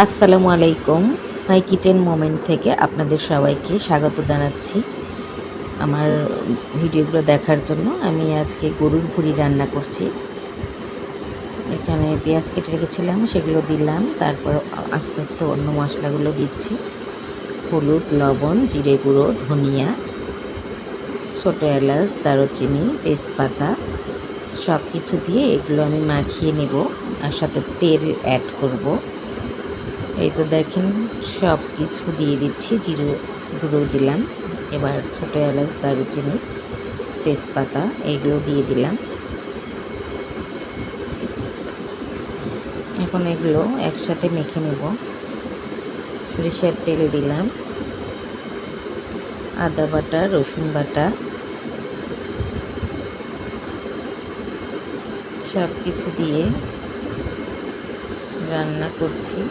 আসসালামু আলাইকুম। মাই kitchen moment থেকে আপনাদের সবাইকে স্বাগত জানাচ্ছি আমার ভিডিওগুলো দেখার জন্য। আমি আজকে গরুর ভুড়ি রান্না করছি। এখানে পেঁয়াজ কেটে রেখেছিলাম, সেগুলো দিলাম, তারপর আস্তে আস্তে অন্য মশলাগুলো দিচ্ছি। হলুদ, লবণ, জিরে গুঁড়ো, ধনিয়া, ছোটো এলাচ, দারুচিনি, তেজপাতা সব কিছু দিয়ে এগুলো আমি মাখিয়ে নেব, আর সাথে তেল অ্যাড করব। এই তো দেখেন সব কিছু দিয়ে দিচ্ছি, জিরো গুঁড়ো দিলাম। এবার ছোটো এলাচ, দারুচিনি, তেজপাতা, এগুলো দিয়ে দিলাম। এখন এগুলো একসাথে মেখে নেব। সরিষার তেল দিলাম। আদা বাটা, রসুন বাটা। সব কিছু দিয়ে রান্না করছি।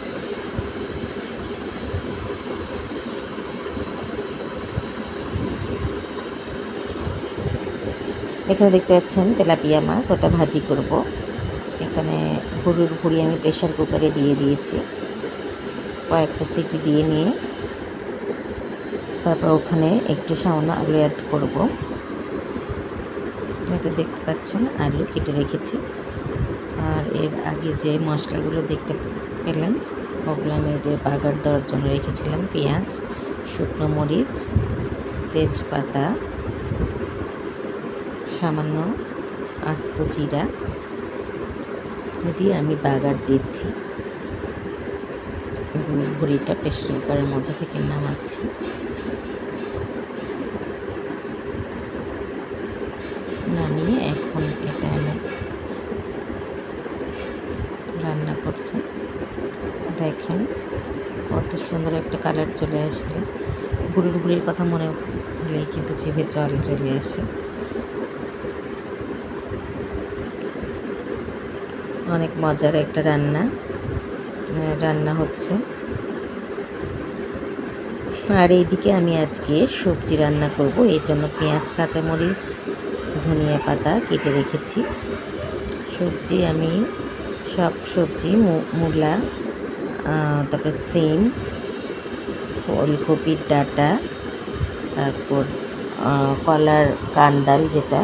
এখানে দেখতে পাচ্ছেন তেলাপিয়া মাছ, ওটা ভাজি করব। এখানে গরুর ভুড়ি আমি প্রেশার কুকারে দিয়ে দিয়েছি। কয়েকটা সিটি দিয়ে নিয়ে তারপর ওখানে একটু সামান্য আলু অ্যাড করব। হয়তো দেখতে পাচ্ছেন আলু কেটে রেখেছি। আর এর আগে যে মশলাগুলো দেখতে পেলেন, ওগুলো আমি যে বাগার দেওয়ার জন্য রেখেছিলাম। পেঁয়াজ, শুকনো মরিচ, তেজপাতা সামান্য আস্ত জিরা দিয়ে আমি বাগার দিচ্ছি। ভুড়িটা প্রেশার কুকারের মধ্যে থেকে নামাচ্ছি। নামিয়ে এখন এটা আমি রান্না করছি। দেখেন কত সুন্দর একটা কালার চলে আসছে। গুড়ির গুড়ির কথা মনে হলেই কিন্তু জিভে জল চলে আসে। অনেক মজার একটা রান্না। রান্না হচ্ছে। আর এইদিকে আমি আজকে সবজি রান্না করব। এই জন্য পেঁয়াজ, কাঁচামরিচ, ধনিয়া পাতা কেটে রেখেছি। সবজি আমি, সব সবজি মূলা তারপরে সিম, ফুলকপির ডাটা, তারপর কলার কান্দাল যেটা,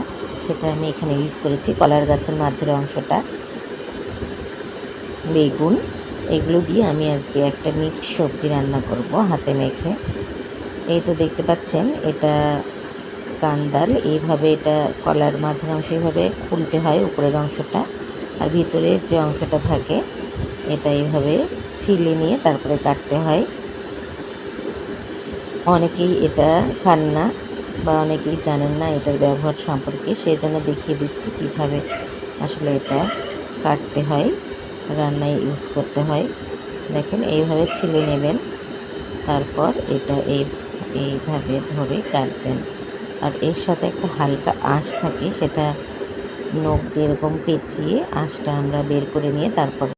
সেটা আমি এখানে ইউজ করেছি। কলার গাছের মাঝের অংশটা। বেগুন, এগুলো দিয়ে আমি আজকে একটা মিক্স সবজি রান্না করব হাতে মেখে। এই তো দেখতে পাচ্ছেন, এটা কান্দাল এইভাবে এটা কলার মাঝের অংশ এইভাবে খুলতে হয় উপরের অংশটা, আর ভিতরের যে অংশটা থাকে, এটা এইভাবে ছিলে নিয়ে তারপরে কাটতে হয়। অনেকেই এটা খান না বা অনেকেই জানেন না এটার ব্যবহার সম্পর্কে সেই জন্য দেখিয়ে দিচ্ছি কীভাবে আসলে এটা কাটতে হয়। রান্নায় ইউজ করতে হয়। দেখেন, এইভাবে ছিলে নেবেন। তারপর এটা এই, এইভাবে ধরে কাটবেন। আর এর সাথে একটা হালকা আঁশ থাকে, সেটা নখ দিয়ে এরকম পেঁচিয়ে আঁশটা আমরা বের করে নিয়ে তারপর